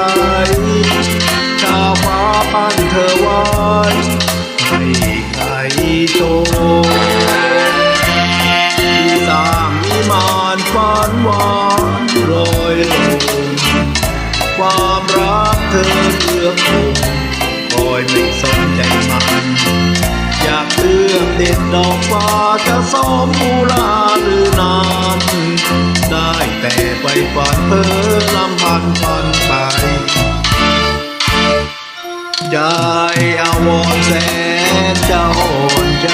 างสดใสชาวฟ้าปั้นเธอไว้ให้ใครชมที่สร้างวิมานฝันหวานลอยลงความรักเธอเลือกคงคอยไม่สนใจมัน อยากเลือกเด็ดดอกฟ้าจะสมมูล ใจอาวรณ์แสนเจ้าอ่อนใจ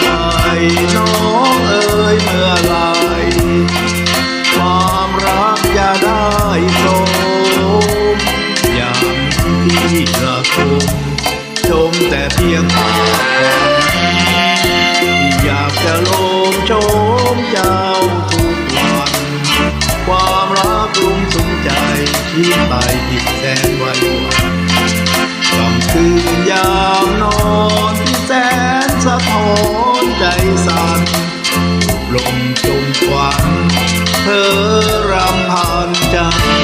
น้องเอ๋ยเมื่อไหรความรักจะได้สมอย่างที่ละคมชมแต่เพียงภานอยากจะลงชมเจ้าทุกวันความรักลุ่มสุมใจที่ไปอีกแสนวันวัน กลำคืนยามนอนที่แสนสะท้อนใจสั่นลมจมควันเธอรำพันจัง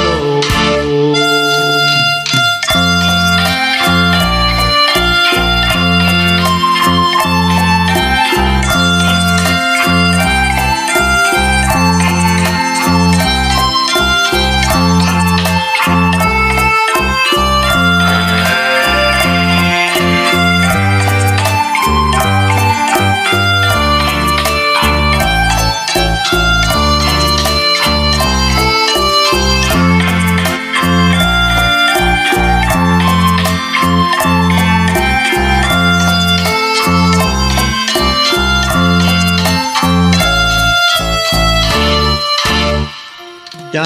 ใจ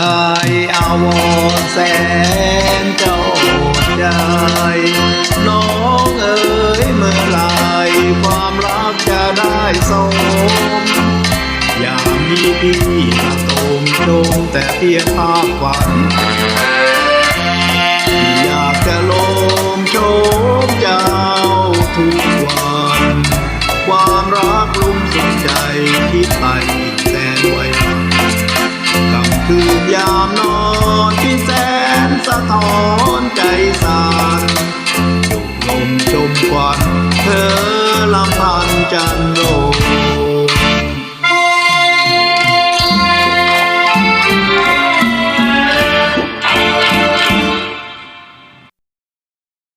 อาวรแสนเจ้าใจน้องเอ๋ยเมื่อไรความรักจะได้สมอยามีพี่กระโตมโจมแต่เพียงภาพฝันอยากจะลง จุก